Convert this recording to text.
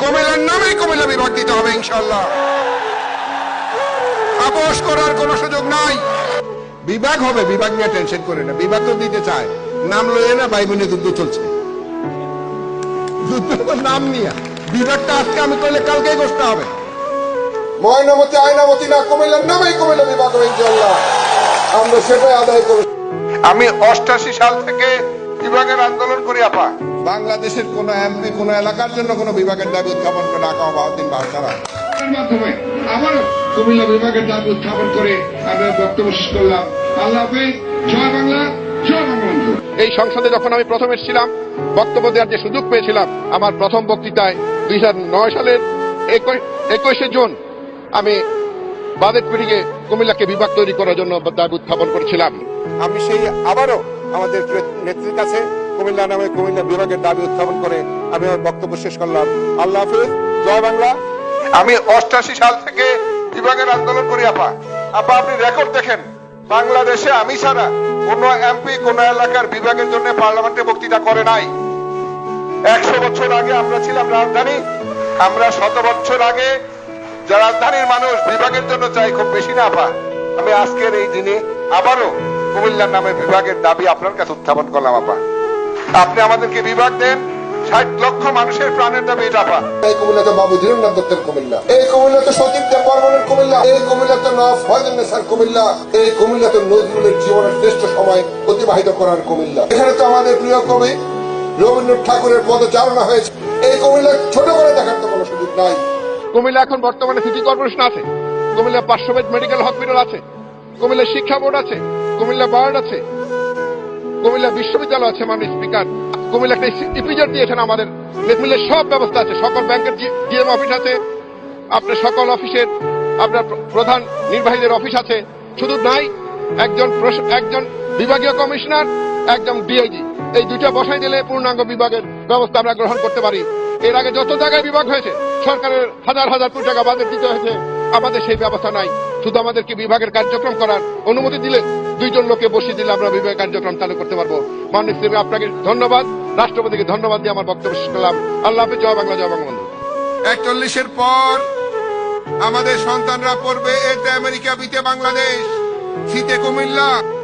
কুমিল্লার নামে কুমিল্লা বিভাগ দিতে হবে ইনশাল্লাহ আপোষ করার কোনো সুযোগ নাই। বিভাগ হবে বিভাগ নিয়ে টেনশন করে না। বিভাগ তো দিতে চায়। নাম লইয়ে না ভাই বোনে যুদ্ধ চলছে। যুদ্ধ তো নাম নিয়ে। বিভাগটা আজকে আমি করলে কালকেই করতে হবে। ময়নামতি আয়নামতি না কুমিল্লার নামেই কুমিল্লা বিভাগ হবে ইনশাল্লাহ আমরা সেটাই আদায় করব আমি অষ্টাশি সাল থেকে বিভাগের আন্দোলন করি আপা। বাংলাদেশের কোন এমপি কোন এলাকার জন্য কোন বিভাগের দাবি উত্থাপন করে ঢাকা ও বাহাউদ্দিন বাদশারা মাধ্যমে আবারও কুমিল্লা বিভাগের দাবি উত্থাপন করে আমরা বক্তব্য শেষ করলাম। আল্লাহ হাফেজ। জয় বাংলা জয় এই সংসদে যখন আমি প্রথম এসেছিলাম বক্তব্য দেওয়ার যে সুযোগ পেয়েছিলাম আমার প্রথম বক্তৃতায় দুই নয় সালের একুশে জুন আমি বাজেট পিটিকে কুমিল্লাকে বিভাগ তৈরি করার জন্য দাবি উত্থাপন করেছিলাম। আমি সেই আবারও আমাদের নেত্রীর কাছে কুমিল্লা নামে কুমিল্লা বিভাগের দাবি উত্থাপন করে আমি আমার বক্তব্য শেষ করলাম। আল্লাহ হাফিজ। জয় বাংলা। আমি অষ্টাশি সাল থেকে বিভাগের আন্দোলন করি, আপা। আপা, আপনি রেকর্ড দেখেন। বাংলাদেশে আমি ছাড়া কোন এমপি কোন এলাকার বিভাগের জন্য পার্লামেন্টে বক্তৃতা করে নাই। একশো বছর আগে আমরা ছিলাম রাজধানী। আমরা শত বছর আগে যা রাজধানীর মানুষ বিভাগের জন্য চাই খুব বেশি না, আপা। আমি আজকের এই দিনে আবারও কুমিল্লার নামে বিভাগের দাবি আপনার কাছে উত্থাপন করলাম, আপা। আপনি আমাদেরকে বিভাগ দেন ষাট লক্ষ মানুষের প্রাণের দাবি এটা আপা এই কুমিল্লা তো বাবু ধীরেন্দ্র দত্তের কুমিল্লা। এই কুমিল্লা তো সতীর্থ বর্মনের কুমিল্লা। এই কুমিল্লা তো নফ ফয়জুন্নেসার কুমিল্লা। এই কুমিল্লা তো নজরুলের জীবনের শ্রেষ্ঠ সময় অতিবাহিত করার কুমিল্লা। এখানে তো আমাদের প্রিয় কবি রবীন্দ্রনাথ ঠাকুরের পদচারণা হয়েছে। এই কুমিল্লা ছোট করে দেখার তো কোনো সুযোগ নাই। কুমিল্লা এখন বর্তমানে সিটি কর্পোরেশন আছে। কুমিল্লা পাঁচশো বেড মেডিকেল হসপিটাল আছে। কুমিল্লা শিক্ষা বোর্ড আছে। কুমিল্লা বার্ড আছে। কুমিল্লা বিশ্ববিদ্যালয় আছে, মাননীয় স্পিকার। কুমিল্লা একটা ইপিজার দিয়েছেন আমাদের। কুমিল্লার সব ব্যবস্থা আছে। সকল ব্যাংকের জিএম অফিস আছে। আপনার সকল অফিসের আপনার প্রধান নির্বাহীদের অফিস আছে। শুধু নাই, একজন একজন বিভাগীয় কমিশনার, একজন ডিআইজি। এই দুইটা বসাই দিলে পূর্ণাঙ্গ বিভাগের ব্যবস্থা আমরা গ্রহণ করতে পারি। এর আগে যত জায়গায় বিভাগ হয়েছে, সরকারের হাজার হাজার কোটি টাকা বাজেট দিতে হয়েছে, আমাদের সেই ব্যবস্থা নাই। শুধু আমাদেরকে বিভাগের কার্যক্রম করার অনুমতি দিলে দুইজন লোকে বসিয়ে দিলে আমরা বিভাগের কার্যক্রম চালু করতে পারব। মাননীয় স্পিকার, আপনাকে ধন্যবাদ রাষ্ট্রপতিকে ধন্যবাদ দিয়ে আমার বক্তব্য শেষ করলাম। আল্লাহ হাফিজ জয় বাংলা জয় বঙ্গবন্ধু। একচল্লিশের পর আমাদের সন্তানরা পড়বে এতে আমেরিকা বিতে বাংলাদেশ শীতে কুমিল্লা।